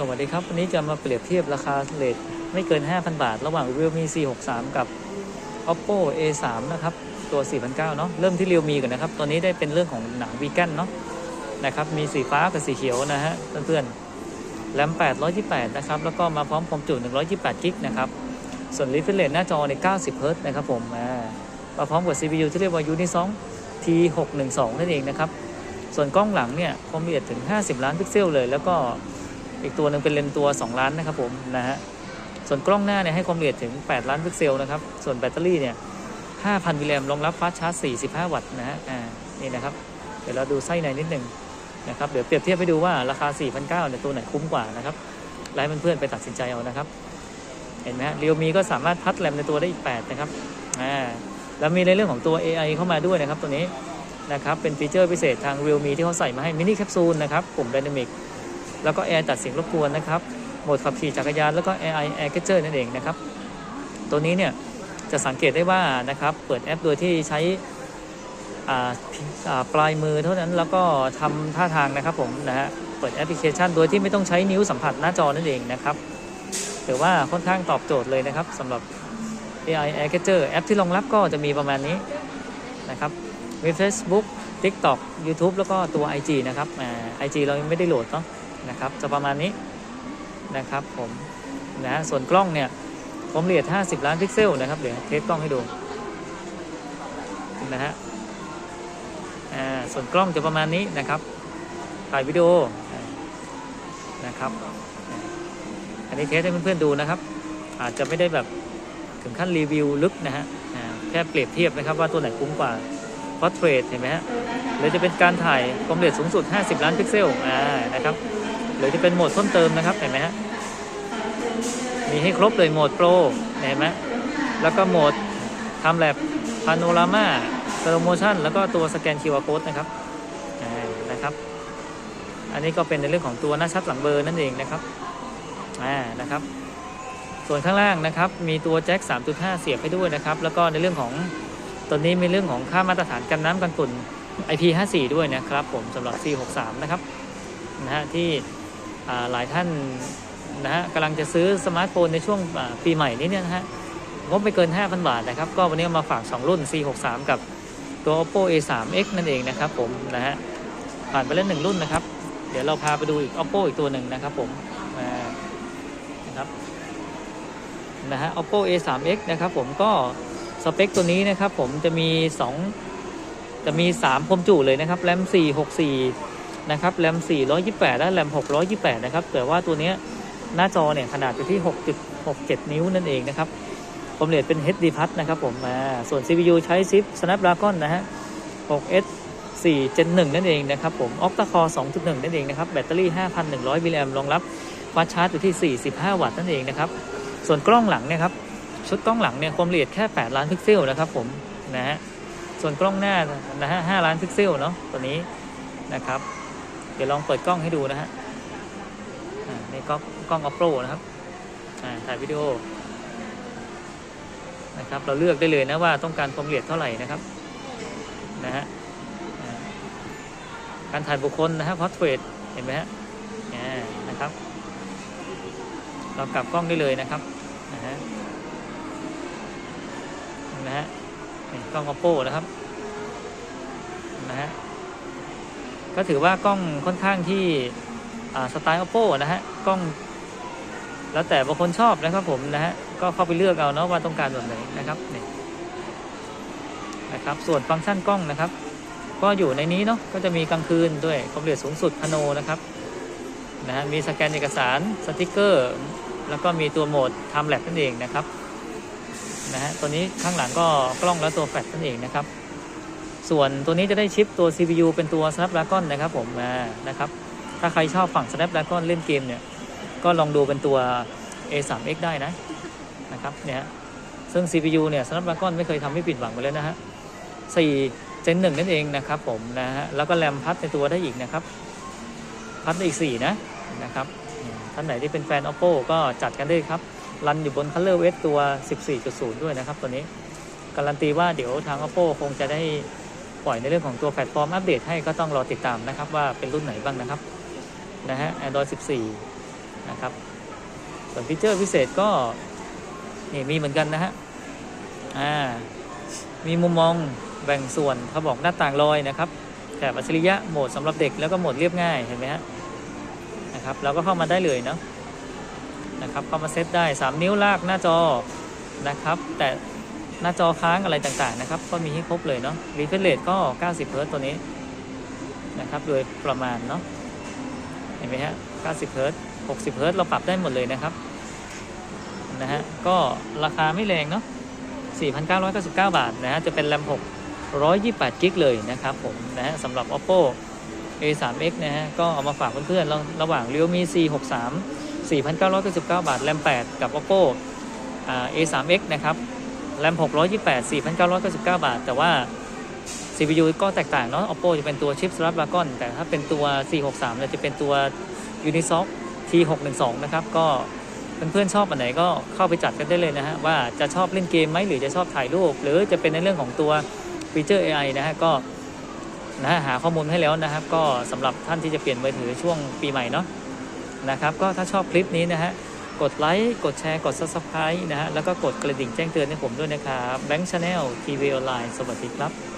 สวัสดีครับ วันนี้จะมาเปรียบเทียบราคาเลทไม่เกิน 5,000 บาท ระหว่าง Realme C63 กับ Oppo A3 นะครับ ตัว 4,900เนาะเริ่มที่ Realme กันนะครับ ตัวนี้ได้เป็นเรื่องของหนังวีแกนเนาะนะครับ มีสีฟ้ากับสีเขียวนะฮะเพื่อนๆแรม828 นะครับ แล้วก็มาพร้อมความจุ 128 กิกนะครับ ส่วน refresh rate หน้าจอใน 90 Hz นะครับผมอ่ามาพร้อมกับ CPU ที่เรียกว่า Unison T612 นั่นเองนะครับ ส่วนกล้องหลังเนี่ยคอมละเอียดถึง 50 ล้านพิกเซลเลยแล้วก็ อีกตัวหนึ่งเป็นเลนส์ตัว 2 ล้านนะครับผมนะฮะส่วนกล้องหน้าเนี่ยให้ความละเอียดถึง 8 ล้านพิกเซลนะครับส่วนแบตเตอรี่เนี่ย5,000มิลลิแอมป์รองรับฟาสชาร์จ 45 วัตต์นะฮะอ่านี่นะครับเดี๋ยวเราดูไส้ในนิดหนึ่งนะครับเดี๋ยวเปรียบเทียบให้ดูว่าราคา 4,900เนี่ยตัวไหนคุ้มกว่านะครับไลฟ์เพื่อนๆไปตัดสินใจเอานะครับ เห็นไหมฮะเรียวมีก็สามารถพัดแรมในตัวได้อีก 8 นะครับอ่าแล้วมีในเรื่องของตัว AI เข้ามาด้วยนะครับตัวนี้นะครับเป็นฟีเจอร์พิเศษทาง Realme ที่เขาใส่มาให้มินิแคปซูลนะครับปุ่ม Dynamic แล้วก็แอร์ตัดเสียงรบกวนนะครับโหมดขับขี่จักรยานแล้วก็ AI Air Catcher นั่นเองนะครับ ตัวนี้เนี่ยจะสังเกตได้ว่านะครับเปิดแอปโดยที่ใช้ปลายมือเท่านั้นแล้วก็ทำท่าทางนะครับผมนะฮะเปิดแอปพลิเคชัน โดยที่ไม่ต้องใช้นิ้วสัมผัสหน้าจอนั่นเองนะครับถือว่าค่อนข้างตอบโจทย์เลยนะครับสำหรับ AI Air Catcher แอปที่รองรับก็จะมีประมาณนี้นะครับมี Facebook TikTok YouTube แล้วก็ตัว IG นะครับอ่า IG เรายังไม่ได้โหลดเนาะ นะครับ จะประมาณนี้นะครับผมนะส่วนกล้องเนี่ยผมละเอียด50 ล้านพิกเซลนะครับ เดี๋ยวเทสกล้องให้ดูนะฮะส่วนกล้องจะประมาณนี้นะครับถ่ายวิดีโอนะครับ อันนี้เทสให้เพื่อนๆดูนะครับ อาจจะไม่ได้แบบถึงขั้นรีวิวลึกนะฮะแค่เปรียบเทียบนะครับว่าตัวไหนคุ้มกว่าพอร์เทรตเห็นไหมฮะหรือจะเป็นการถ่ายความละเอียดสูงสุด 50 ล้านพิกเซลอ่านะครับ หรือจะเป็นโหมดเพิ่มเติมนะครับเห็นไหมฮะมีให้ครบเลยโหมดโปรเห็นไหมแล้วก็โหมดทำแลบพาโนรามาสโลโมชันแล้วก็ตัวสแกน QR Code นะครับนะครับ อันนี้ก็เป็นในเรื่องของตัวหน้าชัดหลังเบอร์นั่นเองนะครับอ่านะครับ ส่วนข้างล่างนะครับมีตัวแจ็ค 3.5 เสียบให้ด้วยนะครับ แล้วก็ในเรื่องของตัวนี้มีเรื่องของค่ามาตรฐานกันน้ำกันฝุ่น IP54 ด้วยนะครับผมสำหรับ C63 นะครับนะฮะที่ หลายท่านนะฮะกำลังจะซื้อสมาร์ทโฟนในช่วงปีใหม่นี้เนี่ยนะฮะงบไม่เกิน 5,000 บาทนะครับ ก็วันนี้มาฝาก 2 รุ่น C63 กับตัว Oppo A3X นั่นเองนะครับผมนะฮะผ่านไปแล้วหนึ่งรุ่นนะครับ เดี๋ยวเราพาไปดูอีก Oppo อีกตัวหนึ่งนะครับผมนะครับนะฮะ Oppo A3X นะครับผมก็สเปคตัวนี้นะครับผมจะมี 2 จะมี 3 คมจุเลยนะครับแรม464 นะครับแรม 428 และแรม 628 นะครับ แต่ว่าตัวนี้หน้าจอเนี่ยขนาดอยู่ที่ 6.67 นิ้วนั่นเองนะครับความละเอียดเป็น HD Plus นะครับผมส่วน CPU ใช้ซิป Snapdragon นะฮะ 6S 4 Gen 1 นั่นเองนะครับผม Octa Core 2.1 นั่นเองนะครับ แบตเตอรี่ 5,100 มิลลิแอมรองรับฟาสต์ชาร์จอยู่ที่ 45 วัตต์นั่นเองนะครับ ส่วนกล้องหลังเนี่ยครับ ชุดกล้องหลังเนี่ยความละเอียดแค่ 8 ล้านพิกเซลนะครับผมนะฮะ ส่วนกล้องหน้านะฮะ 5 ล้านพิกเซลเนาะตัวนี้นะครับ เดี๋ยวลองเปิดกล้องให้ดูนะฮะอ่านี่กล้องกล้อง Oppo นะครับถ่ายวิดีโอนะครับเราเลือกได้เลยนะว่าต้องการความละเอียดเท่าไหร่นะครับนะฮะการถ่ายบุคคลนะฮะพอร์เทรตเห็นไหมฮะนะครับ เรากลับกล้องได้เลยนะครับนะฮะนะฮะกล้อง oppo นะครับนะฮะ ก็ถือว่ากล้องค่อนข้างที่สไตล์ oppo นะฮะกล้องแล้วแต่บางคนชอบนะครับผมนะฮะก็เข้าไปเลือกเอาเนาะว่าต้องการแบบไหนนะครับนี่นะครับส่วนฟังก์ชันกล้องนะครับ ก็อยู่ในนี้เนาะก็จะมีกลางคืนด้วยความละเอียดสูงสุดพโนนะครับนะฮะมีสแกนเอกสารสติกเกอร์ แล้วก็มีตัวโหมด Time Lapse นั่นเองนะครับนะฮะตัวนี้ข้างหลังก็กล้องและตัวแฟลชนั่นเองนะครับ ส่วนตัวนี้จะได้ชิปตัว CPU เป็นตัว Snapdragon นะครับผมนะครับถ้าใครชอบฝั่ง Snapdragon เล่นเกมเนี่ย ก็ลองดูเป็นตัว A3X ได้นะนะครับเนี่ยซึ่ง CPU เนี่ย Snapdragon ไม่เคยทำให้ผิดหวังไปเลยนะฮะ4 Gen 1นั่นเองนะครับผมนะฮะแล้วก็แรมพัดในตัวได้อีกนะครับ พัดได้อีก 4 นะนะครับท่านไหนที่เป็นแฟน Oppo ก็จัดกันได้ครับ รันอยู่บน Color w e ตัว 14.0 ด้วยนะครับตัวนี้การันตีว่าเดี๋ยวทาง Oppo คงจะได้ ปล่อยในเรื่องของตัวแพลตฟอร์มอัปเดตให้ก็ต้องรอติดตามนะครับว่าเป็นรุ่นไหนบ้างนะครับนะฮะ Android 14 นะครับ ส่วนฟีเจอร์พิเศษก็นี่มีเหมือนกันนะฮะอ่ามีมุมมองแบ่งส่วนเขาบอกหน้าต่างลอยนะครับแถบอัจฉริยะโหมดสำหรับเด็กแล้วก็โหมดเรียบง่ายเห็นไหมฮะนะครับเราก็เข้ามาได้เลยเนาะนะครับเข้ามาเซตได้ 3 นิ้วลากหน้าจอนะครับ แต่ หน้าจอค้างอะไรต่างๆนะครับ ก็มีให้ครบเลยเนาะรีเฟรชเรทก็ 90เฮิร์ตตัวนี้นะครับ โดยประมาณเนาะ เห็นไหมฮะ 90เฮิร์ต60เฮิร์ตเราปรับได้หมดเลยนะครับ นะฮะ ก็ราคาไม่แรงเนาะ 4,999 บาทนะฮะ จะเป็นแรม6 128กิกเลยนะครับผม นะฮะสำหรับ oppo A3X นะฮะ ก็เอามาฝากเพื่อนๆ ระระหว่าง realme C63 4,999 บาทแรม8กับ oppo อ่า A3X นะครับ แรม 628 4,999 บาท แต่ว่า CPU ก็แตกต่างเนาะ oppo จะเป็นตัวชิป Snapdragon แต่ถ้าเป็นตัว C63 เนี่ยจะเป็นตัว Unisoc T612 นะครับ ก็เพื่อนๆชอบอันไหนก็เข้าไปจัดกันได้เลยนะฮะ ว่าจะชอบเล่นเกมไหมหรือจะชอบถ่ายรูป หรือจะเป็นในเรื่องของตัวฟีเจอร์ AI นะฮะ ก็นะฮะหาข้อมูลให้แล้วนะครับ ก็สำหรับท่านที่จะเปลี่ยนมือถือช่วงปีใหม่เนาะนะครับ ก็ถ้าชอบคลิปนี้นะฮะ กดไลค์กดแชร์กด Subscribe นะฮะแล้วก็กดกระดิ่งแจ้งเตือนให้ผมด้วยนะครับ Bank Channel TV Online สวัสดีครับ